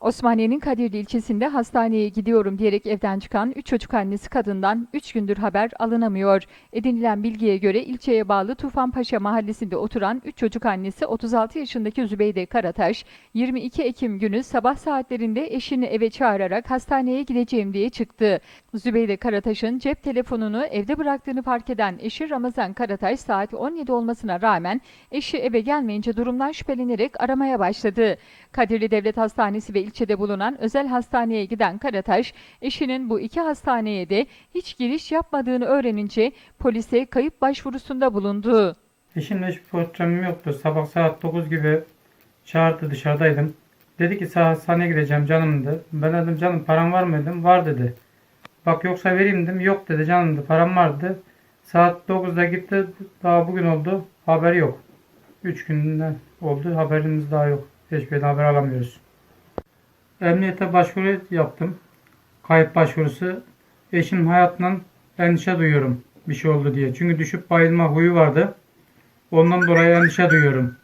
Osmaniye'nin Kadirli ilçesinde hastaneye gidiyorum diyerek evden çıkan 3 çocuk annesi kadından 3 gündür haber alınamıyor. Edinilen bilgiye göre ilçeye bağlı Tufanpaşa mahallesinde oturan 3 çocuk annesi 36 yaşındaki Zübeyde Karataş, 22 Ekim günü sabah saatlerinde eşini eve çağırarak hastaneye gideceğim diye çıktı. Zübeyde Karataş'ın cep telefonunu evde bıraktığını fark eden eşi Ramazan Karataş saat 17 olmasına rağmen eşi eve gelmeyince durumdan şüphelenerek aramaya başladı. Kadirli Devlet Hastanesi ve ilçede bulunan özel hastaneye giden Karataş, eşinin bu iki hastaneye de hiç giriş yapmadığını öğrenince polise kayıp başvurusunda bulundu. Eşimle hiçbir problemim yoktu. Sabah saat 9 gibi çağırdı dışarıdaydım. Dedi ki sağ hastaneye gideceğim canım dedi. Ben dedim canım param var mı. Var dedi. Bak yoksa vereyim dedim. Yok dedi canım dedi. Param vardı. Saat 9'da gitti. Daha bugün oldu. Haberi yok. 3 günden oldu. Haberimiz daha yok. Hiçbir haber alamıyoruz. Emniyete başvuru yaptım. Kayıp başvurusu. Eşim hayatından endişe duyuyorum bir şey oldu diye. Çünkü düşüp bayılma huyu vardı. Ondan dolayı endişe duyuyorum.